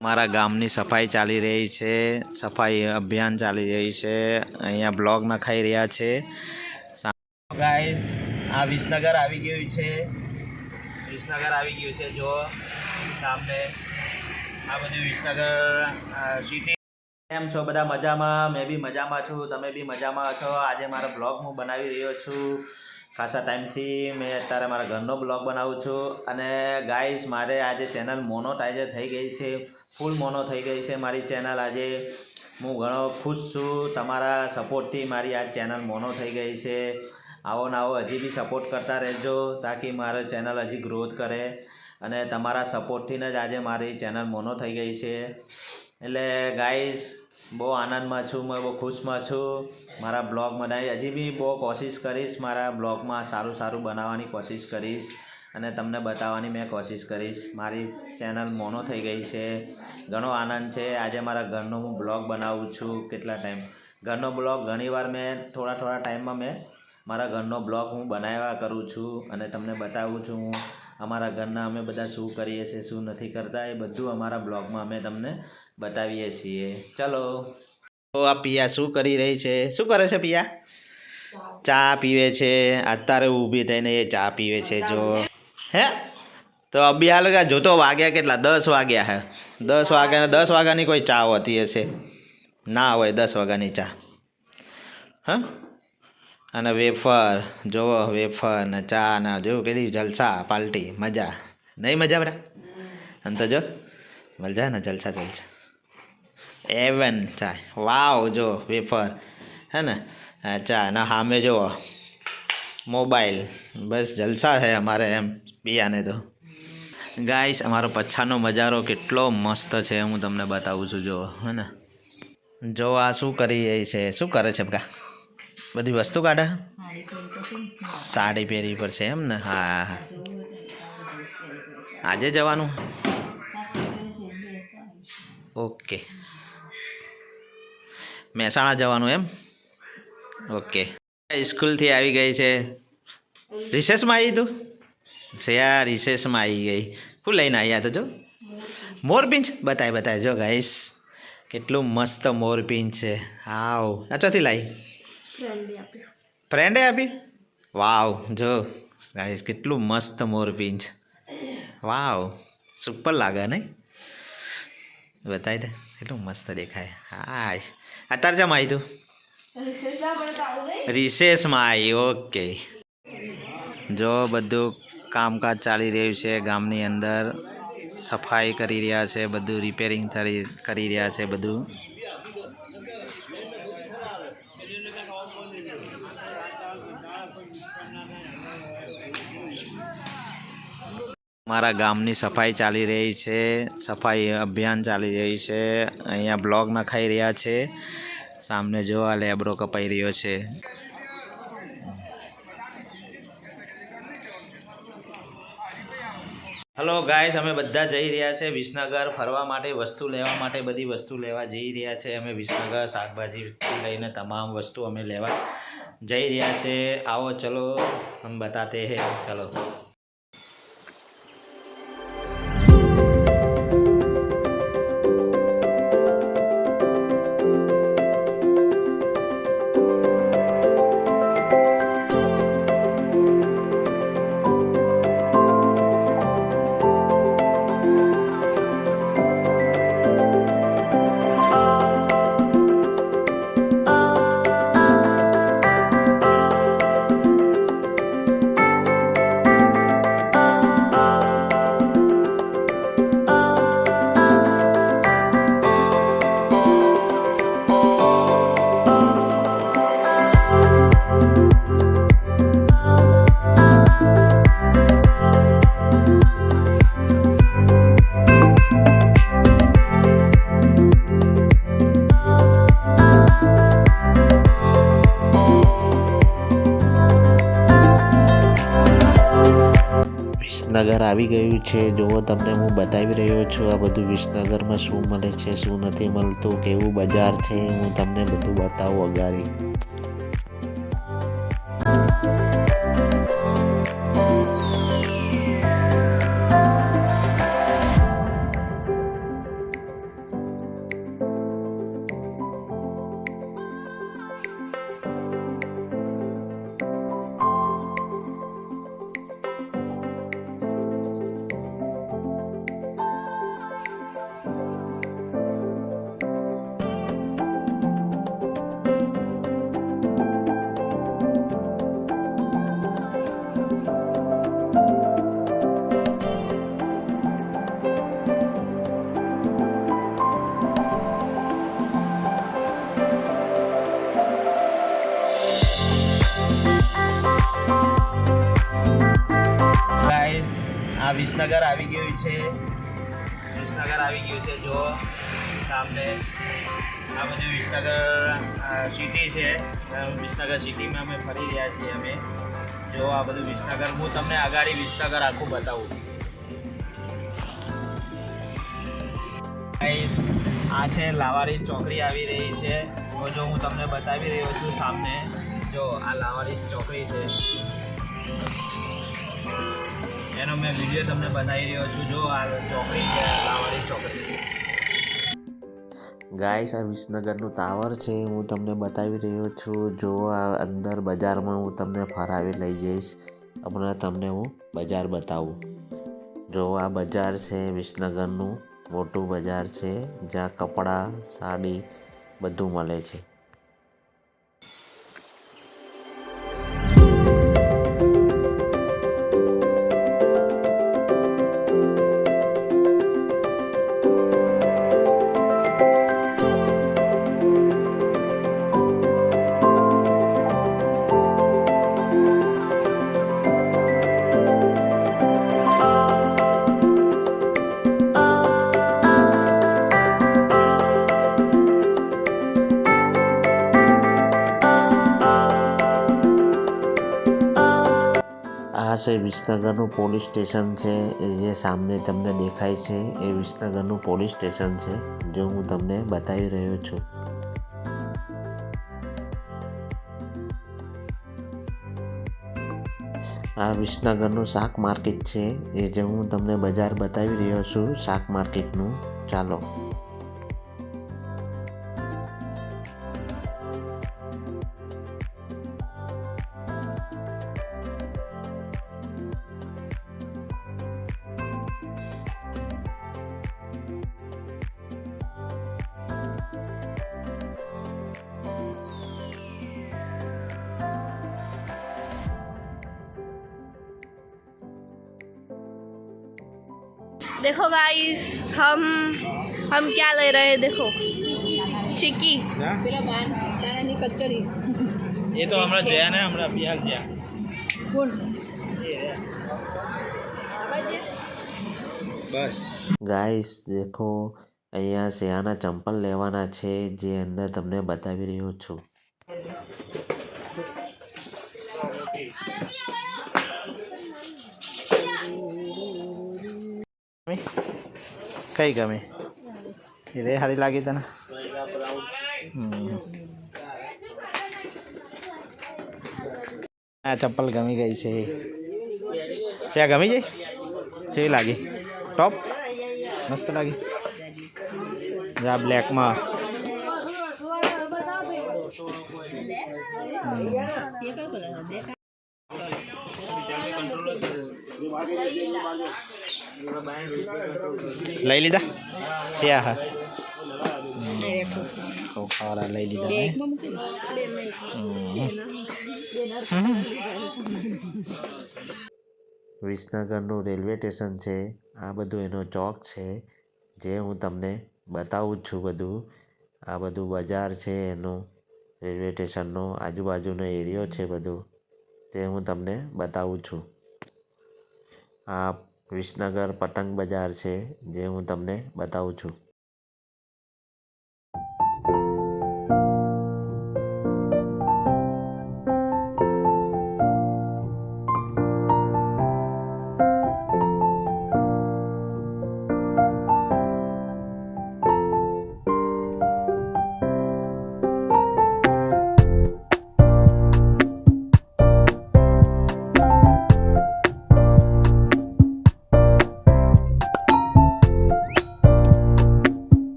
મારા ગામની સફાઈ ચાલી રહી છે, સફાઈ અભિયાન ચાલી રહી છે, અહીંયા બ્લોગ નખાઈ રહ્યા છે. ગાઈસ, આ વિસનગર આવી ગયું છે. વિસનગર આવી ગયું છે જો સામે આ બધું વિસનગર સિટી કેમ છો બધા મજામાં? મેં બી મજામાં છું, તમે બી મજામાં છો? આજે મારો બ્લોગ હું બનાવી રહ્યો છું. ખાસા ટાઈમથી મેં અત્યારે મારા ઘરનો બ્લોગ બનાવું છું. અને ગાઈસ, મારે આજે ચેનલ મોનોટાઈઝર થઈ ગઈ છે. ફૂલ મોનો થઈ ગઈ છે મારી ચેનલ આજે. હું ઘણો ખુશ છું. તમારા સપોર્ટથી મારી આ ચેનલ મોનો થઈ ગઈ છે. આવો ને આવો હજી બી સપોર્ટ કરતા રહેજો તાકી મારો ચેનલ હજી ગ્રોથ કરે અને તમારા સપોર્ટથી જ આજે મારી ચેનલ મોનો થઈ ગઈ છે. એટલે ગાઈસ, બહુ આનંદમાં છું, મેં બહુ ખુશમાં છું. મારા બ્લોગ બનાવી હજી બી બહુ કોશિશ કરીશ મારા બ્લોગમાં સારું સારું બનાવવાની કોશિશ કરીશ. અને તમને બતાવવાની મેં કોશિશ કરીશ. મારી ચેનલ મોનો થઈ ગઈ છે. ઘણો આનંદ છે. આજે મારા ઘરનો હું બ્લોગ બનાવું છું કેટલા ટાઈમ. ઘરનો બ્લોગ ઘણીવાર મેં થોડા થોડા ટાઈમમાં મેં મારા ઘરનો બ્લોગ હું બનાવ્યા કરું છું અને તમને બતાવું છું હું અમારા ઘરના અમે બધા શું કરીએ છીએ, શું નથી કરતા, એ બધું અમારા બ્લોગમાં અમે તમને બતાવીએ છીએ. ચલો. તો આ પિયા શું કરી રહી છે? શું કરે છે પિયા? ચા પીવે છે. અત્યારે ઊભી થઈને એ ચા પીવે છે, જો. હે? તો અભી હાલ જોતો વાગ્યા કેટલા? દસ વાગ્યા હે. દસ વાગ્યા દસ વાગ્યાની કોઈ ચા હોતી હશે? ના હોય દસ વાગ્યાની ચા. હા? અને વેફર, જોવો, વેફર ને ચા ને જોયું કેટલી જલસા, પાલટી, મજા. નહીં મજા બેટા? અને તો જો, મજા ને જલસા જલસા. એવન ચા વાવ જો, વેફર. હે ને? ચા. ના સામે જુઓ. મોબાઈલ બસ જલસા છે અમારે એમ. પિયાને તો. ગાઈશ અમારો પછાનો મજારો કેટલો મસ્ત છે, હું તમને બતાવું છું જો હે ને. જો આ શું કરી રહી છે, શું કરે છે, બકા? બધી વસ્તુ કાઢે? સાડી પહેરવી પડશે, એમ ને? હા હા આજે જવાનું? ઓકે. મહેસાણા જવાનું, એમ? ઓકે. સ્કૂલથી આવી ગઈ છે. રિસેસમાં આવી તું? શિયા રિસેસમાં આવી ગઈ. શું લઈને આવ્યા તો જો? મોરપિંચ? બતાય બતાય. જો ગાઈસ કેટલું મસ્ત મોરપિંચ છે. હાવ આ ચોથી લાવી ફ્રેન્ડે આપી. વાવ. જો ગાઈસ કેટલું મસ્ત મોરપિંચ. વાવ. સુપર લાગે નહીં? બતાવી દે કેટલું મસ્ત દેખાય. હા અત્યારે જમ આવી તું? રિસેસમાં આવી ઓકે જો બધું કામકાજ ચાલી રહ્યું છે. ગામની અંદર સફાઈ કરી રહ્યા છે, બધું રિપેરિંગ કરી રહ્યા છે બધું. મારા ગામની સફાઈ ચાલી રહી છે, સફાઈ અભિયાન ચાલી રહી છે. અહીંયા બ્લોગ નખાઈ રહ્યા છે. સામને જો આ લેબરો કપાઈ રહ્યો છે. હલો ગાઈસ અમે બધા જઈ રહ્યા છે વિસનગર ફરવા માટે, વસ્તુ લેવા માટે, બધી વસ્તુ લેવા જઈ રહ્યા છે અમે વિસનગર શાકભાજીથી લઈને તમામ વસ્તુ અમે લેવા જઈ રહ્યા છે. આવો, ચલો, હમ બતાતે હે, ચલો. આવી ગયું છે. જુઓ, તમને હું બતાવી રહ્યો છું આ બધું વિસનગરમાં શું મળે છે, શું નથી મળતું, કેવું બજાર છે, હું તમને બધું બતાવું અગાડી. વિસનગર આવી ગયું છે. વિસનગર આવી ગયું છે જો સામે આ બધું વિસનગર સિટી છે. વિસનગર સિટીમાં અમે ફરી રહ્યા છીએ અમે. જો આ બધું વિસનગર. હું તમને આગાડી વિસનગર આખું બતાવું. આ છે લાવારી ચોકડી આવી રહી છે. જો હું તમને બતાવી રહ્યો છું સામને. જો આ લાવારી ચોકડી છે. એનો મેં વીડિયો તમને બનાવી રહ્યો છું. જો આ ચોકડી છે લાવારીસ ચોકડી. ગાઈસ, આ વિસનગરનું ટાવર છે, હું તમને બતાવી રહ્યો છું. જો આ અંદર બજારમાં હું તમને ફરાવી લઈ જઈશ, હમણાં તમને હું બજાર બતાવું. જો આ બજાર છે, વિસનગરનું મોટું બજાર છે, જ્યાં કપડાં, સાડી બધું મળે છે. છે વિસનગરનું પોલીસ સ્ટેશન છે. એ જે સામે તમને દેખાય છે એ વિસનગરનું પોલીસ સ્ટેશન છે, જો હું તમને બતાવી રહ્યો છું. આ વિસનગરનું શાક માર્કેટ છે. એ જે હું તમને બજાર બતાવી રહ્યો છું, શાક માર્કેટનું. ચાલો. देखो गाइस हम हम क्या ले रहे हैं देखो चिक्की પેલા બાર દાણાની કચોરી એ તો હમણાં ગયા ને હમણાં બિહાર ગયા કોણ બસ ગાઈસ દેખો અહીંયા શિયાના ચંપલ લેવાના છે જે અંદર તમને બતાવી રહ્યો છું કઈ ગમે એ રે સારી લાગી તને હમ. આ ચપ્પલ ગમી ગઈ છે શ્યા ગમી ગઈ કેવી લાગી ટોપ મસ્ત લાગી જા બ્લેકમાં એ કયો કલર બે લઈ લીધા. છે હા. ખાવાના લઈ લીધા. વિસનગરનું રેલવે સ્ટેશન છે. આ બધું એનો ચોક છે. જે હું તમને બતાવું જ છું બધું. આ બધું બજાર છે એનું. રેલવે સ્ટેશનનો આજુબાજુનો એરિયો છે બધું. તે હું તમને બતાવું છું. આ વિસનગર પતંગ બજાર છે, જે હું તમને બતાવું છું.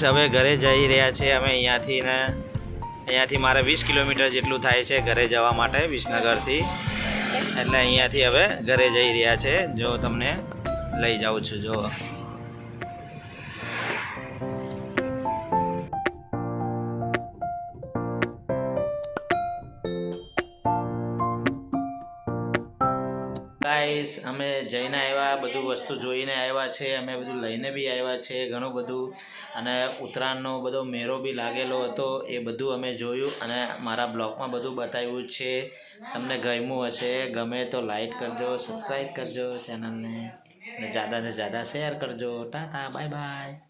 ગાઈસ હવે ઘરે જઈ રહ્યા છે. અમે અહીંયાથી ને અહીંયાથી મારે વીસ કિલોમીટર જેટલું થાય છે ઘરે જવા માટે વિસનગરથી. એટલે અહીંયાથી હવે ઘરે જઈ રહ્યા છે. જો તમને લઈ જાઉં છું જો ગાઈસ અમે જઈને આવ્યા, બધું વસ્તુ જોઈને આવ્યા છે, અમે બધું લઈને બી આવ્યા છે, ઘણું બધું. અને ઉત્તરાયણનો બધો મેળો બી લાગેલો હતો, એ બધું અમે જોયું અને મારા બ્લોગમાં બધું બતાવ્યું છે. તમને ગમ્યું હશે, ગમે તો લાઈક કરજો સબસ્ક્રાઈબ કરજો ચેનલને અને જ્યાદાને જ્યાદા શેર કરજો. Tata bye bye